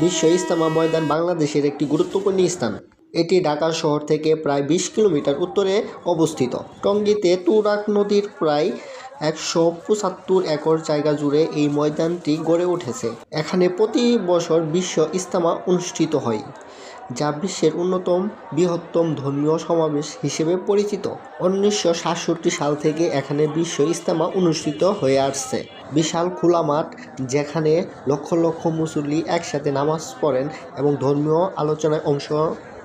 বিশ্ব ইস্তামা ময়দান বাংলাদেশের একটি গুরুত্বপূর্ণ স্থান। এটি ঢাকা শহর থেকে প্রায় বিশ কিলোমিটার উত্তরে অবস্থিত। টঙ্গীতে তুরাক নদীর প্রায় একশো পঁচাত্তর একর জায়গা জুড়ে এই ময়দানটি গড়ে উঠেছে। এখানে প্রতি বছর বিশ্ব ইস্তামা অনুষ্ঠিত হয়, যা বিশ্বের অন্যতম বৃহত্তম ধর্মীয় সমাবেশ হিসেবে পরিচিত। উনিশশো সাতষট্টি সাল থেকে এখানে বিশ্ব ইস্তামা অনুষ্ঠিত হয়ে আসছে। বিশাল খোলা মাঠ, যেখানে লক্ষ লক্ষ মুসল্লি একসাথে নামাজ পড়েন এবং ধর্মীয় আলোচনায় অংশ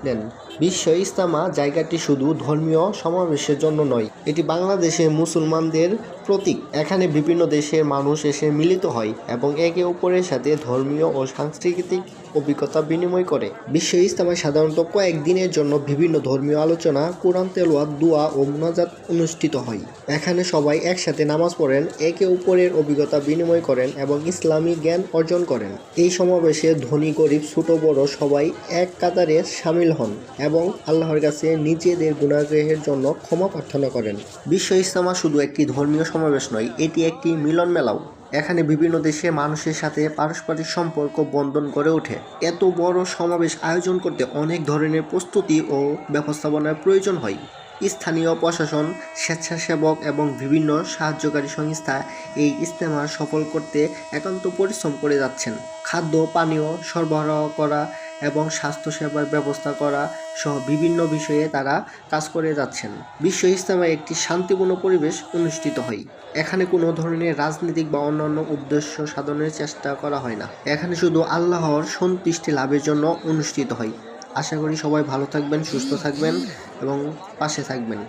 নেন। বিশ্ব ইস্তামা জায়গাটি শুধু ধর্মীয় সমাবেশের জন্য নয়, এটি বাংলাদেশের মুসলমানদের প্রতীক। এখানে বিভিন্ন দেশের মানুষ এসে মিলিত হয় এবং একে অপরের সাথে ধর্মীয় ও সাংস্কৃতিক অভিজ্ঞতা বিনিময় করে। বিশ্ব ইস্তেমায় সাধারণত কয়েকদিনের জন্য বিভিন্ন ধর্মীয় আলোচনা, কোরআন তেলোয়া দোয়া ও মোনাজাত অনুষ্ঠিত হয়। এখানে সবাই একসাথে নামাজ পড়েন, একে অপরের অভিজ্ঞতা বিনিময় করেন এবং ইসলামী জ্ঞান অর্জন করেন। এই সমাবেশে ধনী, গরিব, ছোট, বড় সবাই এক কাতারে সামিল হন এবং আল্লাহর কাছে নিজেদের গুণাগ্রহের জন্য ক্ষমা প্রার্থনা করেন। বিশ্ব ইস্তেমা শুধু একটি ধর্মীয় সমাবেশ নয়, এটি একটি মিলন মেলাও এখানে বিভিন্ন দেশে মানুষের সাথে পারস্পরিক সম্পর্ক বন্ধন গড়ে ওঠে। এত বড় সমাবেশ আয়োজন করতে অনেক ধরনের প্রস্তুতি ও ব্যবস্থাপনার প্রয়োজন হয়। স্থানীয় প্রশাসন, স্বেচ্ছাসেবক এবং বিভিন্ন সাহায্যকারী সংস্থা এই ইজতেমা সফল করতে একান্ত পরিশ্রম করে যাচ্ছেন। খাদ্য, পানীয় সরবরাহ করা এবং স্বাস্থ্যসেবার ব্যবস্থা করা সহ বিভিন্ন বিষয়ে তারা কাজ করে যাচ্ছেন। বিশ্ব ইস্তেমায় একটি শান্তিপূর্ণ পরিবেশ অনুষ্ঠিত হয়। এখানে কোনো ধরনের রাজনৈতিক বা অন্যান্য উদ্দেশ্য সাধনের চেষ্টা করা হয় না। এখানে শুধু আল্লাহর সন্তুষ্টি লাভের জন্য অনুষ্ঠিত হয়। আশা করি সবাই ভালো থাকবেন, সুস্থ থাকবেন এবং পাশে থাকবেন।